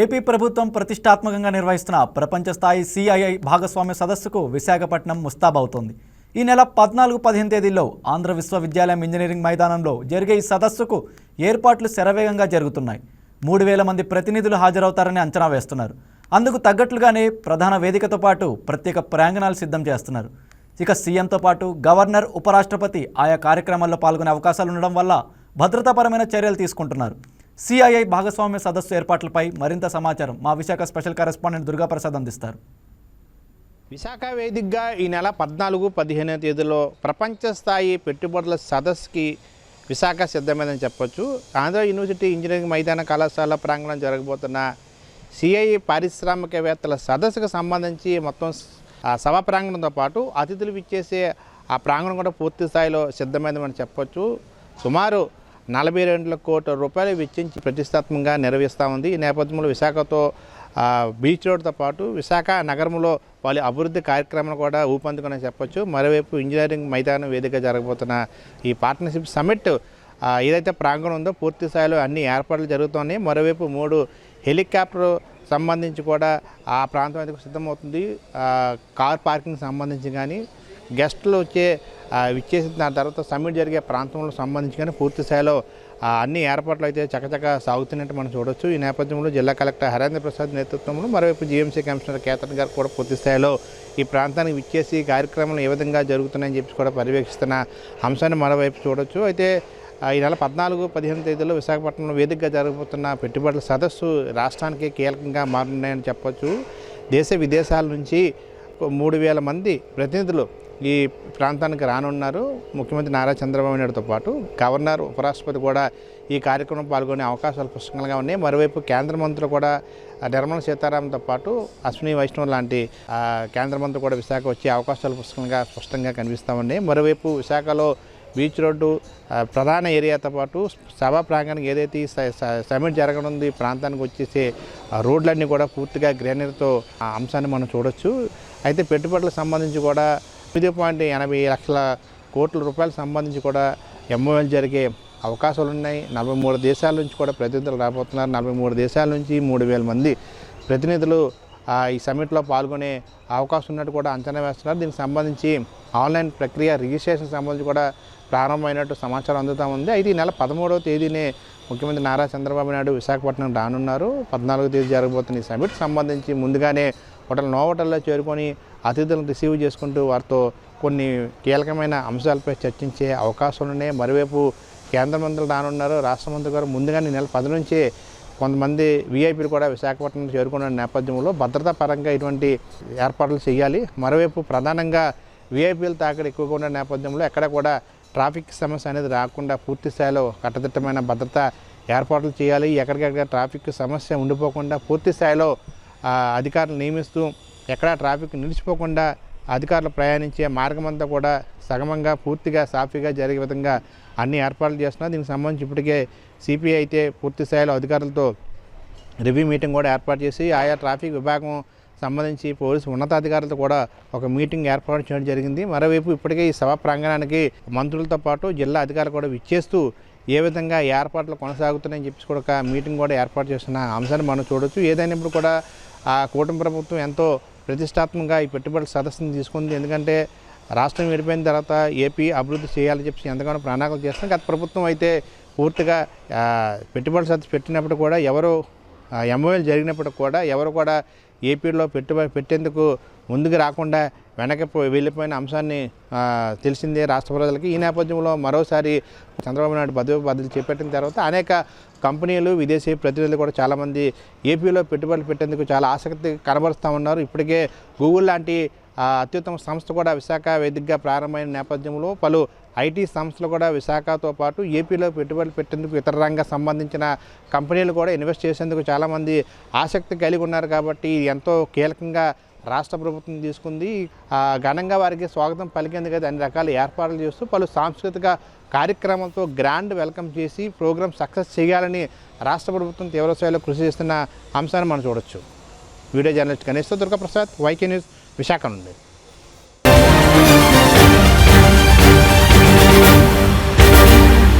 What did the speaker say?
AP ప్రభుత్వం ప్రతిష్టాత్మకంగా నిర్వహిస్తున్న ప్రపంచ స్థాయి సిఐఐ భాగస్వామ్య సదస్సుకు విశాఖపట్నం ముస్తాబవుతోంది ఈ నెల పద్నాలుగు పదిహేను తేదీల్లో ఆంధ్ర విశ్వవిద్యాలయం ఇంజనీరింగ్ మైదానంలో జరిగే ఈ సదస్సుకు ఏర్పాట్లు శరవేగంగా జరుగుతున్నాయి. మూడు వేల మంది ప్రతినిధులు హాజరవుతారని అంచనా వేస్తున్నారు. అందుకు తగ్గట్లుగానే ప్రధాన వేదికతో పాటు ప్రత్యేక ప్రాంగణాలు సిద్ధం చేస్తున్నారు. ఇక సీఎంతో పాటు గవర్నర్ ఉపరాష్ట్రపతి ఆయా కార్యక్రమాల్లో పాల్గొనే అవకాశాలు ఉండడం వల్ల భద్రతాపరమైన చర్యలు తీసుకుంటున్నారు. సిఐఐ భాగస్వామ్య సదస్సు ఏర్పాట్లపై మరింత సమాచారం మా విశాఖ స్పెషల్ కరెస్పాండెంట్ దుర్గాప్రసాద్ అందిస్తారు. విశాఖ వేదికగా ఈ నెల పద్నాలుగు పదిహేనవ తేదీలో ప్రపంచ స్థాయి పెట్టుబడుల సదస్సుకి విశాఖ సిద్ధమైందని చెప్పొచ్చు. ఆంధ్ర యూనివర్సిటీ ఇంజనీరింగ్ మైదాన కళాశాల ప్రాంగణం జరగబోతున్న సిఐ పారిశ్రామికవేత్తల సదస్సుకు సంబంధించి మొత్తం ఆ సభా ప్రాంగణంతో పాటు అతిథులు ఇచ్చేసే ఆ ప్రాంగణం కూడా పూర్తి స్థాయిలో సిద్ధమైందని చెప్పొచ్చు. సుమారు నలభై రెండు కోట్ల రూపాయలు వెచ్చించి ప్రతిష్టాత్మకంగా నిర్వహిస్తామంది ఈ నేపథ్యంలో విశాఖతో బీచ్ రోడ్తో పాటు విశాఖ నగరంలో వాళ్ళ అభివృద్ధి కార్యక్రమాలు కూడా ఊపందుకుని చెప్పొచ్చు. మరోవైపు ఇంజనీరింగ్ మైదానం వేదిక జరగబోతున్న ఈ పార్ట్నర్షిప్ సమిట్ ఏదైతే ప్రాంగణం ఉందో పూర్తి స్థాయిలో అన్ని ఏర్పాట్లు జరుగుతున్నాయి. మరోవైపు మూడు హెలికాప్టర్ సంబంధించి కూడా ఆ ప్రాంతం అయితే సిద్ధమవుతుంది? కార్ పార్కింగ్ సంబంధించి కానీ గెస్టులు వచ్చే విచ్చేసిన దాని తర్వాత సమ్మిట్ జరిగే ప్రాంతంలో సంబంధించి కానీ పూర్తి స్థాయిలో అన్ని ఏర్పాట్లు అయితే చకచక సాగుతున్నట్టు మనం చూడొచ్చు. ఈ నేపథ్యంలో జిల్లా కలెక్టర్ హరేంద్ర ప్రసాద్ నేతృత్వంలో మరోవైపు జీఎంసీ కమిషనర్ కేతన్ గారు కూడా పూర్తి స్థాయిలో ఈ ప్రాంతానికి విచ్చేసి కార్యక్రమాలు ఏ విధంగా జరుగుతున్నాయని చెప్పి కూడా పర్యవేక్షిస్తున్న అంశాన్ని మరోవైపు చూడొచ్చు. అయితే ఈ నెల పద్నాలుగు పదిహేను తేదీలో విశాఖపట్నంలో వేదికగా జరగబోతున్న పెట్టుబడుల సదస్సు రాష్ట్రానికి కీలకంగా మారున్నాయని చెప్పొచ్చు. దేశ విదేశాల నుంచి మూడు వేల మంది ప్రతినిధులు ఈ ప్రాంతానికి రానున్నారు. ముఖ్యమంత్రి నారా చంద్రబాబు నాయుడుతో పాటు గవర్నర్ ఉపరాష్ట్రపతి కూడా ఈ కార్యక్రమం పాల్గొనే అవకాశాలు పుష్కలంగా ఉన్నాయి. మరోవైపు కేంద్ర మంత్రులు కూడా నిర్మలా సీతారామన్తో పాటు అశ్విని వైష్ణవ్ లాంటి కేంద్ర మంత్రులు కూడా విశాఖ వచ్చే అవకాశాలు పుష్కలంగా స్పష్టంగా కనిపిస్తూ ఉన్నాయి. మరోవైపు విశాఖలో బీచ్ రోడ్డు ప్రధాన ఏరియాతో పాటు సభా ప్రాంగణం ఏదైతే స- సమిట్ జరగనుంది ఈ ప్రాంతానికి వచ్చేసే రోడ్లన్నీ కూడా పూర్తిగా గ్రీనరీతో ఆ అంశాన్ని మనం చూడొచ్చు. అయితే పెట్టుబడులకు సంబంధించి కూడా తొమ్మిది పాయింట్ ఎనభై లక్షల కోట్ల రూపాయలకు సంబంధించి కూడా ఎంఓఎల్ జరిగే అవకాశాలు ఉన్నాయి. నలభై మూడు దేశాల నుంచి కూడా ప్రతినిధులు రాబోతున్నారు. నలభై మూడు దేశాల నుంచి మూడు వేల మంది ప్రతినిధులు ఆ, ఈ సమ్మిట్లో పాల్గొనే అవకాశం ఉన్నట్టు కూడా అంచనా వేస్తున్నారు. దీనికి సంబంధించి ఆన్లైన్ ప్రక్రియ రిజిస్ట్రేషన్ సంబంధించి కూడా ప్రారంభమైనట్టు సమాచారం అందుతూ ఉంది. అయితే ఈ నెల పదమూడవ తేదీనే ముఖ్యమంత్రి నారా చంద్రబాబు నాయుడు విశాఖపట్నం రానున్నారు. పద్నాలుగో తేదీ జరగబోతున్న ఈ సమ్మిట్ సంబంధించి ముందుగానే హోటల్ నో చేరుకొని అతిథులను రిసీవ్ చేసుకుంటూ వారితో కొన్ని కీలకమైన అంశాలపై చర్చించే అవకాశాలునే మరోవైపు కేంద్ర మంత్రులు రానున్నారు. రాష్ట్ర మంత్రి గారు ముందుగానే నెల పది నుంచే కొంతమంది వీఐపీలు కూడా విశాఖపట్నం చేరుకున్న నేపథ్యంలో భద్రతా పరంగా ఇటువంటి ఏర్పాట్లు చేయాలి. మరోవైపు ప్రధానంగా వీఐపీల తాకడి ఎక్కువగా ఉన్న నేపథ్యంలో ఎక్కడ కూడా ట్రాఫిక్ సమస్య అనేది రాకుండా పూర్తి స్థాయిలో కట్టదిట్టమైన భద్రత ఏర్పాట్లు చేయాలి. ఎక్కడికెక్కడ ట్రాఫిక్ సమస్య ఉండిపోకుండా పూర్తి స్థాయిలో అధికారులు నియమిస్తూ ఎక్కడా ట్రాఫిక్ నిలిచిపోకుండా అధికారులు ప్రయాణించే మార్గం అంతా కూడా సగమంగా పూర్తిగా సాఫీగా జరిగే విధంగా అన్ని ఏర్పాట్లు చేస్తున్నారు. దీనికి సంబంధించి ఇప్పటికే సిపిఐ అయితే పూర్తి స్థాయిలో అధికారులతో రివ్యూ మీటింగ్ కూడా ఏర్పాటు చేసి ఆయా ట్రాఫిక్ విభాగం సంబంధించి పోలీసు ఉన్నతాధికారులతో కూడా ఒక మీటింగ్ ఏర్పాటు చేయడం జరిగింది. మరోవైపు ఇప్పటికే ఈ సభా ప్రాంగణానికి మంత్రులతో పాటు జిల్లా అధికారులు కూడా విచ్చేస్తూ ఏ విధంగా ఏర్పాట్లు కొనసాగుతున్నాయని చెప్పి కూడా ఒక మీటింగ్ కూడా ఏర్పాటు చేస్తున్న అంశాన్ని మనం చూడొచ్చు. ఏదైనప్పుడు కూడా ఆ కూటమి ప్రభుత్వం ఎంతో ప్రతిష్టాత్మకంగా ఈ పెట్టుబడుల సదస్సును తీసుకుంది. ఎందుకంటే రాష్ట్రం విడిపోయిన తర్వాత ఏపీ అభివృద్ధి చేయాలని చెప్పి ఎంతగానో ప్రణాళికలు చేస్తాం గత ప్రభుత్వం అయితే పూర్తిగా పెట్టుబడుల సదస్సు పెట్టినప్పుడు కూడా ఎవరు ఎంఓఎల్ జరిగినప్పుడు కూడా ఎవరు కూడా ఏపీలో పెట్టుబడి పెట్టేందుకు ముందుకు రాకుండా వెనక్కి వెళ్ళిపోయిన అంశాన్ని తెలిసిందే రాష్ట్ర ప్రజలకి. ఈ నేపథ్యంలో మరోసారి చంద్రబాబు నాయుడు పదవి బదులు చేపట్టిన తర్వాత అనేక కంపెనీలు విదేశీ ప్రతినిధులు కూడా చాలామంది ఏపీలో పెట్టుబడులు పెట్టేందుకు చాలా ఆసక్తి కనబరుస్తూ ఉన్నారు. ఇప్పటికే గూగుల్ లాంటి అత్యుత్తమ సంస్థ కూడా విశాఖ వేదికగా ప్రారంభమైన నేపథ్యంలో పలు ఐటీ సంస్థలు కూడా విశాఖతో పాటు ఏపీలో పెట్టుబడులు పెట్టేందుకు ఇతర రంగ సంబంధించిన కంపెనీలు కూడా ఇన్వెస్ట్ చేసేందుకు చాలామంది ఆసక్తి కలిగి ఉన్నారు కాబట్టి ఎంతో కీలకంగా రాష్ట్ర ప్రభుత్వం తీసుకుంది. ఘనంగా వారికి స్వాగతం పలికేందుకు అయితే అన్ని రకాల ఏర్పాట్లు చేస్తూ పలు సాంస్కృతిక కార్యక్రమాలతో గ్రాండ్ వెల్కమ్ చేసి ప్రోగ్రామ్ సక్సెస్ చేయాలని రాష్ట్ర ప్రభుత్వం తీవ్ర స్థాయిలో కృషి చేస్తున్న అంశాన్ని మనం చూడొచ్చు. వీడియో జర్నలిస్ట్ గణేష్తో దుర్గాప్రసాద్ వైకే న్యూస్ విశాఖ నుండి.